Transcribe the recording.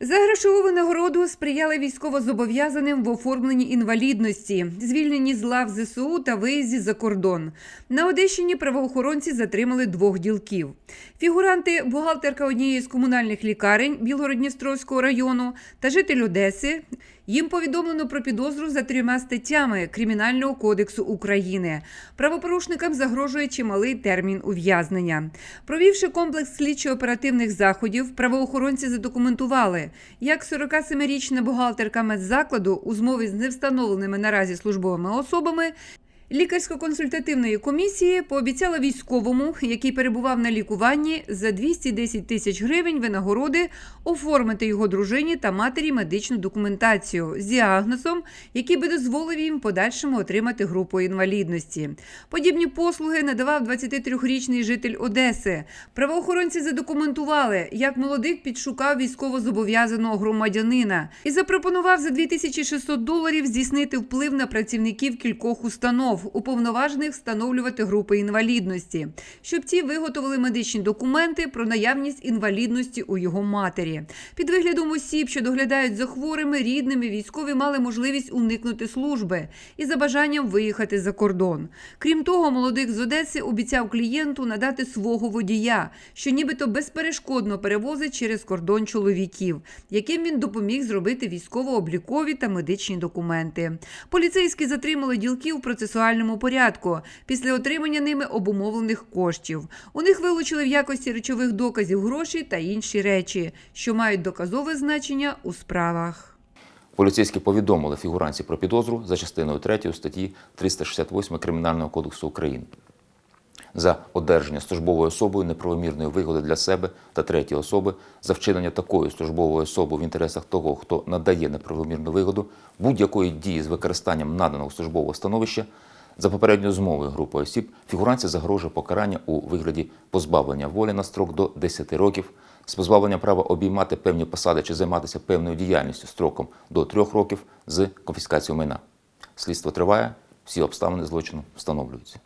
За грошову винагороду сприяли військовозобов'язаним в оформленні інвалідності, звільнені з лав ЗСУ та виїзді за кордон. На Одещині правоохоронці затримали двох ділків. Фігуранти – бухгалтерка однієї з комунальних лікарень Білгородністровського району та житель Одеси. Їм повідомлено про підозру за трьома статтями Кримінального кодексу України. Правопорушникам загрожує чималий термін ув'язнення. Провівши комплекс слідчо-оперативних заходів, правоохоронці задокументували, як 47-річна бухгалтерка медзакладу у змові з невстановленими наразі службовими особами Лікарсько-консультативної комісії пообіцяла військовому, який перебував на лікуванні, за 210 тисяч гривень винагороди оформити його дружині та матері медичну документацію з діагнозом, який би дозволив їм подальшому отримати групу інвалідності. Подібні послуги надавав 23-річний житель Одеси. Правоохоронці задокументували, як молодик підшукав військовозобов'язаного громадянина і запропонував за 2600 доларів здійснити вплив на працівників кількох установ, уповноважених встановлювати групи інвалідності, щоб ті виготовили медичні документи про наявність інвалідності у його матері. Під виглядом осіб, що доглядають за хворими, рідними, військові мали можливість уникнути служби і за бажанням виїхати за кордон. Крім того, молодик з Одеси обіцяв клієнту надати свого водія, що нібито безперешкодно перевозить через кордон чоловіків, яким він допоміг зробити військово-облікові та медичні документи. Поліцейські затримали ділків в процесуальному порядку після отримання ними обумовлених коштів. У них вилучили в якості речових доказів гроші та інші речі, що мають доказове значення у справах. Поліцейські повідомили фігуранці про підозру за частиною 3 статті 368 Кримінального кодексу України за одержання службовою особою неправомірної вигоди для себе та третьої особи за вчинення такої службової особи в інтересах того, хто надає неправомірну вигоду будь-якої дії з використанням наданого службового становища за попередньою змовою групи осіб фігуранці загрожує покарання у вигляді позбавлення волі на строк до 10 років, з позбавлення права обіймати певні посади чи займатися певною діяльністю строком до 3 років з конфіскацією майна. Слідство триває, всі обставини злочину встановлюються.